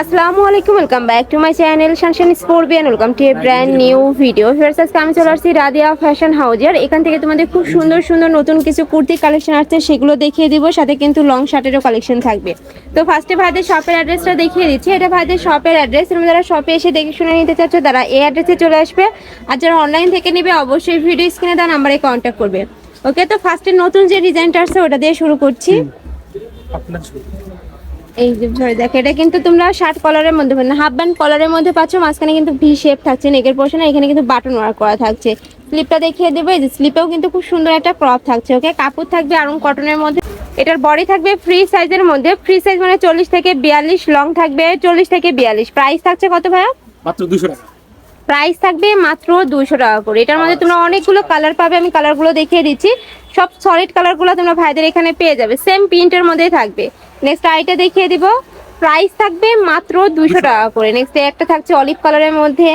আসসালামু আলাইকুম welcome back to my channel Shanshan sport Beant welcome to a brand new video Farrar's আজকে আমি চলে আসছি রাদিয়া ফ্যাশন হাউজ আর এখান থেকে তোমাদের খুব সুন্দর সুন্দর নতুন কিছু কুর্তি কালেকশন আসছে, সেগুলো দেখিয়ে দিব, সাথে কিন্তু লং শার্টেরও কালেকশন থাকবে। তো ফার্স্টে ভাইদের শপের অ্যাড্রেসটা দেখিয়ে দিচ্ছি। এটা ভাইদের শপের অ্যাড্রেস তুমি যারা শপে এসে দেখে শুনে নিতে চাচ্ছ, তারা এই অ্যাড্রেসে চলে আসবে। আর যারা অনলাইন থেকে নেবে, অবশ্যই ভিডিও স্ক্রিনে দেওয়া নাম্বারে কন্ট্যাক্ট করবে। ওকে তো ফার্স্টে নতুন যে ডিজাইনটা আসছে, ওটা দিয়ে শুরু করছি। এই যে ধরে দেখো, এটা কিন্তু তোমরা শার্ট কলারের মধ্যে পাবে না হাফ ব্যান্ড কলারের মধ্যে পাচ্ছ, মাঝখানে কিন্তু ভি শেপ থাকছে নেকের পোর্শনে এখানে কিন্তু বাটন ওয়ার্ক করা থাকছে। স্লিপটা দেখিয়ে দেবো, এই যে স্লিপেও কিন্তু খুব সুন্দর একটা ক্রপ থাকছে ওকে কাপড় থাকবে আরং কটনের মধ্যে, এটার বডি থাকবে ফ্রি সাইজের মধ্যে ফ্রি সাইজ মানে চল্লিশ থেকে বিয়াল্লিশ লং থাকবে চল্লিশ থেকে বিয়াল্লিশ। প্রাইস থাকছে কত ভাইয়া? মাত্র দুশো টাকা। প্রাইস থাকবে মাত্র দুইশো টাকা করে। এটার মধ্যে তোমরা অনেকগুলো কালার পাবে আমি কালারগুলো দেখিয়ে দিচ্ছি। সব সলিড কালারগুলো তোমরা ভাইদের এখানে পেয়ে যাবে। সেম প্রিন্টের মধ্যেই থাকবে। নেক্সট আইটা দেখিয়ে দিব। প্রাইস থাকবে মাত্র দুইশো টাকা করে। নেক্সট একটা থাকছে অলিভ কালারের মধ্যে।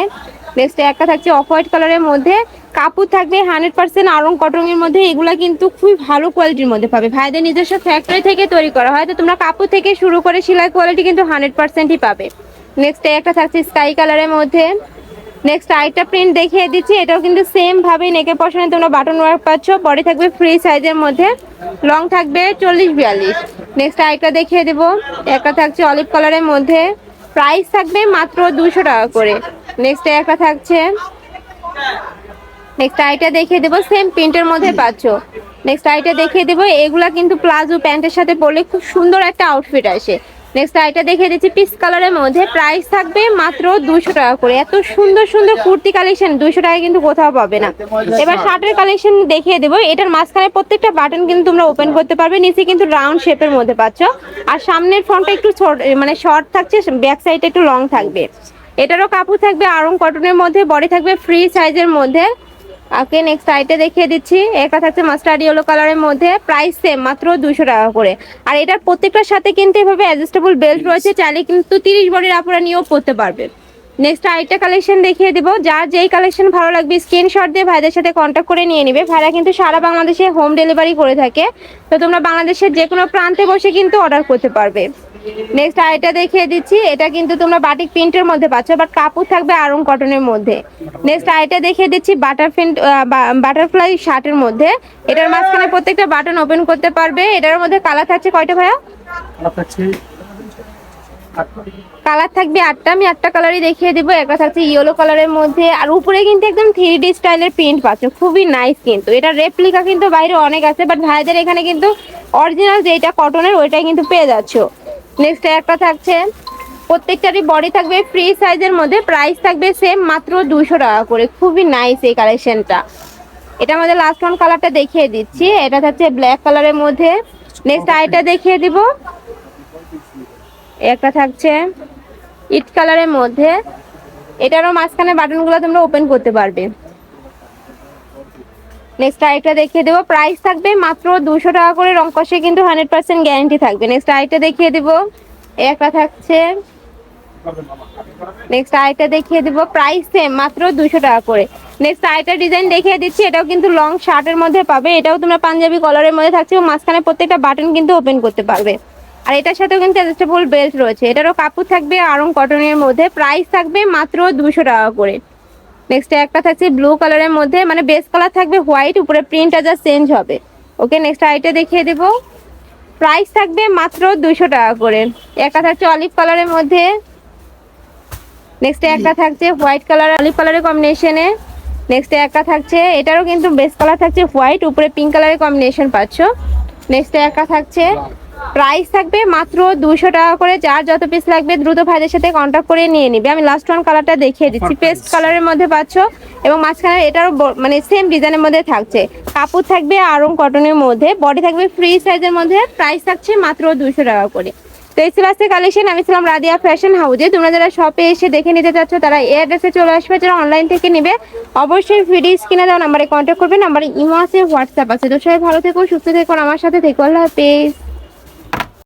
নেক্সট একটা থাকছে অফ হোয়াইট কালারের মধ্যে। কাপড় থাকবে হান্ড্রেড পার্সেন্ট আরং কটনের মধ্যে। এগুলা কিন্তু খুবই ভালো কোয়ালিটির মধ্যে পাবে। ভাইদের নিজস্ব ফ্যাক্টরি থেকে তৈরি করা। হয় তো তোমরা কাপড় থেকে শুরু করে সেলাই কোয়ালিটি কিন্তু হান্ড্রেড পার্সেন্টই পাবে। নেক্সট একটা থাকছে স্কাই কালারের মধ্যে। নেক্সট আরেকটা প্রিন্ট দেখিয়ে দিচ্ছি। এটাও কিন্তু সেম ভাবে নেকের পশনে তোমরা বাটন ওয়ার্ক পাচ্ছ। বডি থাকবে ফ্রি সাইজের মধ্যে। লং থাকবে চল্লিশ বিয়াল্লিশ। নেক্সট আরেকটা দেখিয়ে দেবো। একটা থাকছে অলিভ কালারের মধ্যে। প্রাইস থাকবে মাত্র দুশো টাকা করে। নেক্সট একটা থাকছে। নেক্সট আইটা দেখিয়ে দেবো। সেম প্রিন্টের মধ্যে পাচ্ছ। নেক্সট আইটা দেখিয়ে দেবো। এগুলা কিন্তু প্লাজো প্যান্টের সাথে পরলে খুব সুন্দর একটা আউটফিট আসে। নেক্সট আইটা দেখিয়ে দিচ্ছি পিস কালারের মধ্যে প্রাইস থাকবে মাত্র দুশো টাকা করে। এত সুন্দর সুন্দর কুর্তি কালেকশন দুশো টাকা কিন্তু কোথাও পাবে না। এবার শার্টের কালেকশন দেখিয়ে দেবো। এটার মাঝখানে প্রত্যেকটা বাটন কিন্তু তোমরা ওপেন করতে পারবে, নিচে কিন্তু রাউন্ড শেপের মধ্যে পাচ্ছ। আর সামনের ফ্রন্টটা একটু মানে শর্ট থাকছে ব্যাক সাইডটা একটু লং থাকবে। এটারও কাপড় থাকবে আরং কটনের মধ্যে বডি থাকবে ফ্রি সাইজের মধ্যে। ওকে নেক্সট সাইডে দেখিয়ে দিচ্ছি। একটা থাকছে মাস্টার্ড ইয়েলো কালারের মধ্যে প্রাইস সেম মাত্র দুশো টাকা করে। আর এটার প্রত্যেকটার সাথে কিন্তু এভাবে অ্যাডজাস্টেবল বেল্ট রয়েছে চাইলে কিন্তু তিরিশ বডির আপনারা নিয়েও পড়তে পারবে। নেক্সট আরেকটা কালেকশন দেখিয়ে দেবো। যার যেই কালেকশন ভালো লাগবে স্ক্রিনশট দিয়ে ভাইদের সাথে কন্ট্যাক্ট করে নিয়ে নিবে। ভাইরা কিন্তু সারা বাংলাদেশে হোম ডেলিভারি করে থাকে। তো তোমরা বাংলাদেশের যে কোনো প্রান্তে বসে কিন্তু অর্ডার করতে পারবে। নেক্সট আরেকটা দেখিয়ে দিচ্ছি। এটা কিন্তু তোমরা বাটিক প্রিন্টের মধ্যে পাচ্ছ বাট কাপড় থাকবে আরং কটনের মধ্যে। নেক্সট আরেকটা দেখিয়ে দিচ্ছি বাটার প্রিন্ট বাটারফ্লাই শার্টের মধ্যে। এটার মাঝখানে প্রত্যেকটা বাটন ওপেন করতে পারবে। এটার মধ্যে কালার থাকছে কয়টা ভাইয়া? কালার থাকবে আটটা। আমি আটটা কালারই দেখিয়ে দিব। একটা থাকছে ইয়েলো কালারের মধ্যে। আর উপরে কিন্তু একদম থ্রি ডি স্টাইলের প্রিন্ট পাচ্ছ। খুবই নাইস কিন্তু। এটা রেপ্লিকা কিন্তু বাইরে অনেক আছে বাট ভাইদের এখানে কিন্তু অরিজিনাল যেটা কটনের ওইটাই কিন্তু পেয়ে যাচ্ছ। নেক্সট একটা থাকছে। প্রত্যেকটারই বডি থাকবে ফ্রি সাইজের মধ্যে। প্রাইস থাকবে সেম মাত্র দুশো টাকা করে। খুবই নাইস এই কালেকশনটা এটা আমাদের লাস্ট ওয়ান কালারটা দেখিয়ে দিচ্ছি। এটা থাকছে ব্ল্যাক কালারের মধ্যে। নেক্সট আইটা দেখিয়ে দিব। একটা থাকছে ইট কালারের মধ্যে। এটারও মাঝখানে বাটনগুলো তোমরা ওপেন করতে পারবে। নেক্সট আরেকটা দেখিয়ে দেবো। প্রাইস থাকবে মাত্র দুশো টাকা করে। রং কষে কিন্তু হান্ড্রেড পার্সেন্ট গ্যারান্টি থাকবে। নেক্সট আরেকটা দেখিয়ে দেবো। একটা থাকছে। নেক্সট আরেকটা দেখিয়ে দেবো। প্রাইস সেম মাত্র দুশো টাকা করে। নেক্সট আরেকটা ডিজাইন দেখিয়ে দিচ্ছি। এটাও কিন্তু লং শার্টের মধ্যে পাবে। এটাও তোমরা পাঞ্জাবি কলারের মধ্যে থাকছে এবং মাঝখানে প্রত্যেকটা বাটন কিন্তু ওপেন করতে পারবে। আর এটার সাথেও কিন্তু অ্যাডজাস্টেবল বেল্ট রয়েছে। এটারও কাপড় থাকবে আরং কটনের মধ্যে। প্রাইস থাকবে মাত্র দুশো টাকা করে। নেক্সট একটা থাকছে ব্লু কালারের মধ্যে। মানে বেস কালার থাকবে হোয়াইট উপরে প্রিন্টটা যা চেঞ্জ হবে। ওকে নেক্সট আইটা দেখিয়ে দেবো। প্রাইস থাকবে মাত্র দুশো টাকা করে। একটা থাকছে অলিভ কালারের মধ্যে। নেক্সট একটা থাকছে হোয়াইট কালার অলিভ কালারের কম্বিনেশনে নেক্সট একটা থাকছে, এটারও কিন্তু বেস কালার থাকছে হোয়াইট উপরে পিঙ্ক কালারের কম্বিনেশন পাচ্ছ। নেক্সট একটা থাকছে প্রাইস থাকবে মাত্র দুশো টাকা করে। যার যত পিস লাগবে দ্রুত ভাইদের সাথে কন্ট্যাক্ট করে নিয়ে নিবে। আমি লাস্ট ওয়ান কালারটা দেখিয়ে দিচ্ছি। পেস্ট কালারের মধ্যে পাচ্ছ এবং মাঝখানে এটারও মানে সেম ডিজাইনের মধ্যে থাকছে। কাপড় থাকবে আরং কটনের মধ্যে বডি থাকবে ফ্রি সাইজের মধ্যে প্রাইস থাকছে মাত্র দুশো টাকা করে। তো এই ছিল আজকে কালেকশন আমি ছিলাম রাদিয়া ফ্যাশন হাউজে তোমরা যারা শপে এসে দেখে নিতে চাচ্ছ তারা এই অ্যাড্রেসে চলে আসবে। যারা অনলাইন থেকে নেবে অবশ্যই ভিডিও স্ক্রিনে দেওয়া নাম্বারে কন্ট্যাক্ট করবে। নাম্বারে ইমো আছে হোয়াটসঅ্যাপ আছে। তো সবাই ভালো থেকো সুস্থ থেকো আমার সাথে থেকো। আল্লাহ হাফেজ।